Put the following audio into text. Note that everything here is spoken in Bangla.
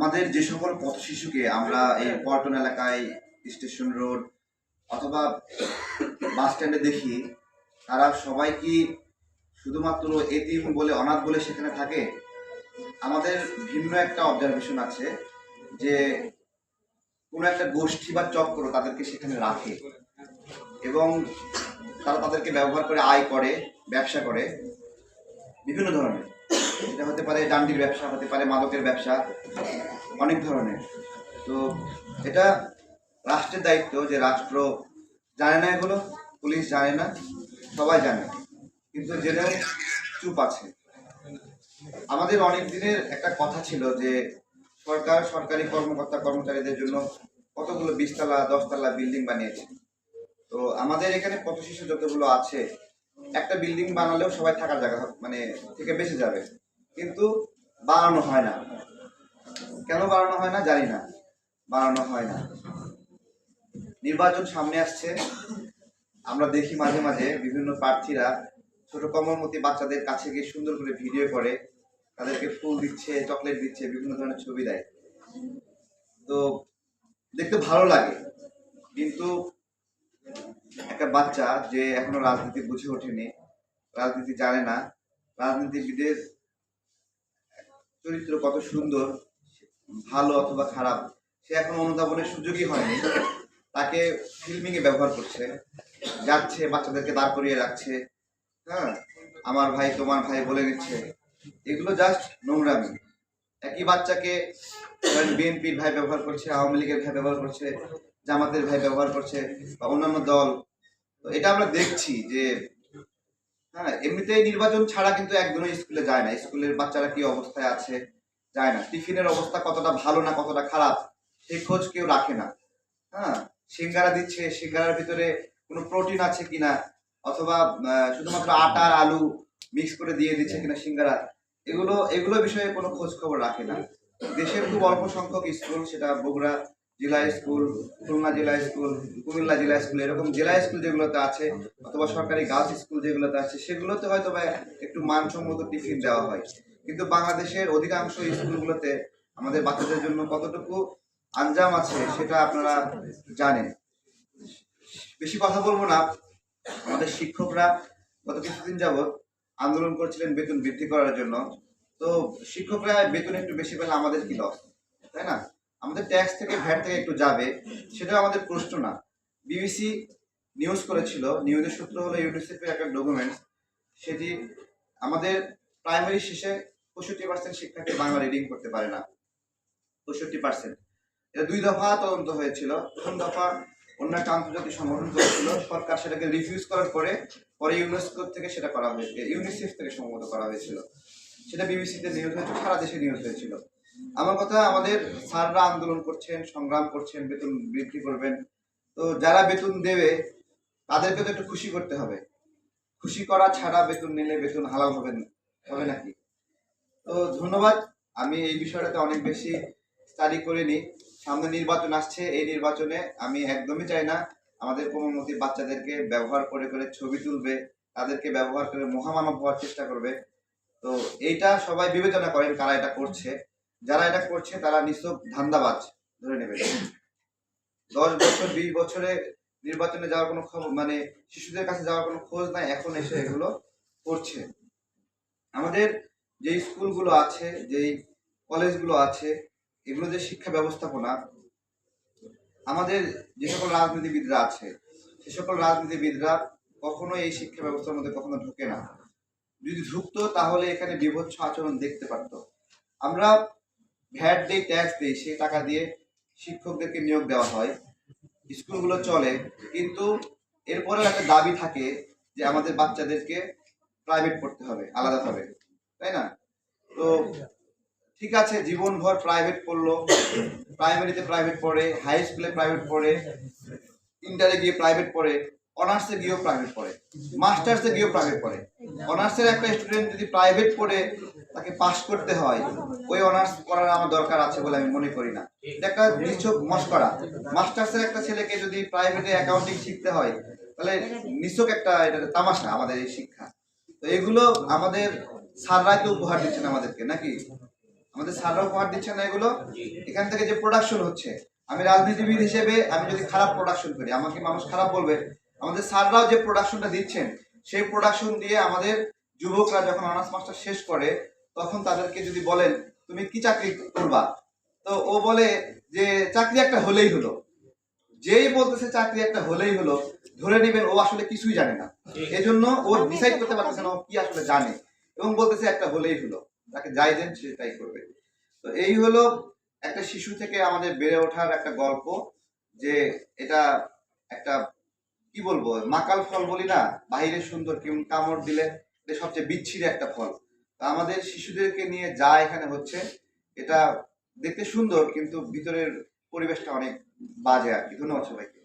আমাদের যে সকল পথ শিশুকে আমরা এই পল্টন এলাকায় স্টেশন রোড অথবা বাস স্ট্যান্ডে দেখি, তারা সবাই কি শুধুমাত্র এতিম বলে, অনাথ বলে সেখানে থাকে? আমাদের ভিন্ন একটা অবজারভেশন আছে যে কোনো একটা গোষ্ঠী বা চক্র তাদেরকে সেখানে রাখে এবং তারা তাদেরকে ব্যবহার করে, আয় করে, ব্যবসা করে, বিভিন্ন ধরনের। এটা হতে পারে ডান্ডির ব্যবসা, হতে পারে মাদকের ব্যবসা, অনেক ধরনের। তো এটা রাষ্ট্রের দায়িত্ব যে রাষ্ট্র জানে না এগুলো, পুলিশ জানে না, সবাই জানে। কিন্তু জেনেও চুপ আছে। আমাদের অনেক দিনের একটা কথা ছিল যে সরকার, সরকারি কর্মকর্তা, কর্মচারীদের জন্য কতগুলো বিশতলা, দশতলা বিল্ডিং বানিয়েছে। তো আমাদের এখানে পথ শিশু যতগুলো আছে, একটা বিল্ডিং বানালেও সবাই থাকার জায়গা মানে থেকে বেঁচে যাবে। কিন্তু বাড়ানো হয় না। কেন বাড়ানো হয় না? জানি না। বাড়ানো হয় না। নির্বাচন সামনে আসছে। আমরা দেখি মাঝে মাঝে বিভিন্ন প্রার্থীরা ছোট কমলমতি বাচ্চাদের কাছে গিয়ে সুন্দর করে ভিডিও করে, তাদেরকে ফুল দিচ্ছে, চকলেট দিচ্ছে, বিভিন্ন ধরনের ছবি দেয়। তো দেখতে ভালো লাগে, কিন্তু একটা বাচ্চা যে এখনও রাজনীতি বুঝে ওঠেনি, রাজনীতি জানে না, রাজনীতিবিদের চরিত্র কত সুন্দর, ভালো অথবা খারাপ, সে এখন অনুধাবনের সুযোগই হয়নি। তাকে ফিল্মিং এ ব্যবহার করছে, যাচ্ছে, বাচ্চাদেরকে দাঁড় করিয়ে রাখছে হ্যাঁ? আমার ভাই তোমার ভাই বলে দিচ্ছে। এগুলো জাস্ট নোংরামি। একই বাচ্চাকে বিএনপির ভাই ব্যবহার করছে, আওয়ামী লীগের ভাই ব্যবহার করছে, জামাতের ভাই ব্যবহার করছে, বা অন্যান্য দল। তো এটা আমরা দেখছি যে হ্যাঁ এমনিতেই নির্বাচন ছাড়া কিন্তু একদমই স্কুলে যায় না। স্কুলের বাচ্চারা কি অবস্থায় আছে যায় না। টিফিনের অবস্থা কতটা ভালো না কতটা খারাপ সেই খোঁজ কেউ রাখে না। হ্যাঁ সিঙ্গারা দিচ্ছে, সিঙ্গারার ভিতরে কোনো প্রোটিন আছে কিনা? অথবা শুধুমাত্র আটা আর আলু মিক্স করে দিয়ে দিচ্ছে কিনা সিঙ্গারা? এগুলো এগুলো বিষয়ে কোনো খোঁজ খবর রাখে না। দেশের খুব অল্প সংখ্যক স্কুল, সেটা বগুড়া জেলা স্কুল, খুলনা জেলা স্কুল, কুমিল্লা জেলা স্কুল, এরকম জেলা স্কুল যেগুলোতে আছে, অথবা সরকারি গার্লস স্কুল যেগুলোতে আছে, সেগুলোতে হয়তো বা একটু মানসম্মত টিফিন দেওয়া হয়। কিন্তু বাংলাদেশের অধিকাংশ স্কুলগুলোতে আমাদের বাচ্চাদের জন্য কতটুকু আঞ্জাম আছে সেটা আপনারা জানেন। বেশি কথা বলব না। আমাদের শিক্ষকরা গত কিছুদিন যাবৎ আন্দোলন করছিলেন বেতন বৃদ্ধি করার জন্য। তো শিক্ষকরা বেতন একটু বেশি পেলে আমাদের কি লস তাই না? আমাদের ট্যাক্স থেকে ভ্যাট থেকে একটু যাবে, সেটা আমাদের প্রশ্ন না। বিবিসি নিউজ করেছিল নিউজের সূত্র হলো ইউনিসেফের একটা ডকুমেন্টস সেটি আমাদের প্রাইমারি শেষে পঁয়ষট্টি পার্সেন্ট শিক্ষার্থী বাংলা রিডিং করতে পারে না। পঁয়ষট্টি পার্সেন্ট এটা দুই দফা তদন্ত হয়েছিল। প্রথম দফা অন্য একটা আন্তর্জাতিক সংগঠন করেছিল, সরকার সেটাকে রিফিউজ করার পরে পরে ইউনেস্কো থেকে সেটা করা হয়েছে ইউনিসেফ থেকে সম্মত করা হয়েছিল। সেটা বিবিসিতে নিউজ হয়েছিল, সারা দেশে নিউজ হয়েছিল। আমার কথা, আমাদের স্যাররা আন্দোলন করছেন, সংগ্রাম করছেন, বেতন বৃদ্ধি করবেন। তো যারা বেতন দেবে তাদেরকে তো একটু খুশি করতে হবে। খুশি করা ছাড়া বেতন নিলে বেতন হালাল হবে না, হবে নাকি? তো ধন্যবাদ। আমি এই বিষয়টাতে অনেক বেশি স্টাডি করিনি। সামনে নির্বাচন আসছে, এই নির্বাচনে আমি একদমই চাই না আমাদের কোমলমতি বাচ্চাদেরকে ব্যবহার করে করে ছবি তুলবে, তাদেরকে ব্যবহার করে মহামানব হওয়ার চেষ্টা করবে। তো এইটা সবাই বিবেচনা করেন কারা এটা করছে। যারা এটা করছে, তারা নিশ্চয় ধান্দাবাজ ধরে নেবে। দশ বছর, বিশ বছরে নির্বাচনে যাওয়ার কোনো খবর মানে শিশুদের কাছে যাওয়ার কোনো খোঁজ নাই, এখন এসে এগুলো করছে। আমাদের যে স্কুলগুলো আছে, যেই কলেজগুলো আছে, এগুলো যে শিক্ষা ব্যবস্থাপনা, আমাদের যে সকল রাজনীতিবিদরা আছে, সে সকল রাজনীতিবিদরা কখনো এই শিক্ষা ব্যবস্থার মধ্যে কখনো ঢুকে না। যদি ঢুকতো, তাহলে এখানে বিভৎস আচরণ দেখতে পারতো। আমরা ভ্যাট দিই ট্যাক্স দিই সেই টাকা দিয়ে শিক্ষকদেরকে নিয়োগ দেওয়া হয়। স্কুলগুলো চলে, কিন্তু এরপরেও একটা দাবি থাকে যে আমাদের বাচ্চাদেরকে প্রাইভেট পড়তে হবে আলাদাভাবে তাই না? তো ঠিক আছে, জীবনভর প্রাইভেট পড়ল প্রাইমারিতে প্রাইভেট পড়ে হাই স্কুলে প্রাইভেট পড়ে ইন্টারে গিয়ে প্রাইভেট পড়ে অনার্সে গিয়েও প্রাইভেট পড়ে মাস্টার্সে গিয়েও প্রাইভেট পড়ে। অনার্সের একটা স্টুডেন্ট যদি প্রাইভেট পড়ে, তাকে পাস করতে হয়, ওই অনার্স করার আমার দরকার আছে বলে আমি মনে করি না। একটা নিছক মস্করা। মাস্টার্সের একটা ছেলেকে যদি প্রাইভেটে অ্যাকাউন্টিং শিখতে হয়, তাহলে নিছক একটা এটা তামাশা আমাদের এই শিক্ষা। তো এগুলো আমাদের স্যাররাই তো উপহার দিচ্ছেন আমাদেরকে, নাকি? আমাদের স্যাররা উপহার দিচ্ছে না এগুলো? এখান থেকে যে প্রোডাকশন হচ্ছে, আমি রাজনীতিবিদ হিসেবে আমি যদি খারাপ প্রোডাকশন করি, আমাকে মানুষ খারাপ বলবে আমাদের স্যাররাও যে প্রোডাকশনটা দিচ্ছেন সেই প্রোডাকশন দিয়ে আমাদের যুবকরা যখন অনার্স মাস্টার শেষ করে তখন তাদেরকে যদি বলেন তুমি কি চাকরি করবা? তো ও বলে যে চাকরি একটা হলেই হলো। যেই বলতেছে চাকরি একটা হলেই হলো ধরে নেবেন ও আসলে কিছুই জানে না। এজন্য ও ডিসাইড করতে পারতেছে না ও কি আসলে জানে। এবং বলতেছে একটা হলেই হলো। তাকে যাই দেন সে তাই করবে। তো এই হলো একটা শিশু থেকে আমাদের বেড়ে ওঠার একটা গল্প যে এটা একটা কি বলব, মাকাল ফল বলি না বাহিরে সুন্দর কেমন কামড় দিলে সবচেয়ে বিচ্ছিরি একটা ফল। তা আমাদের শিশুদেরকে নিয়ে যা এখানে হচ্ছে, এটা দেখতে সুন্দর, কিন্তু ভিতরের পরিবেশটা অনেক বাজে আর কি। ধন্যবাদ সবাইকে।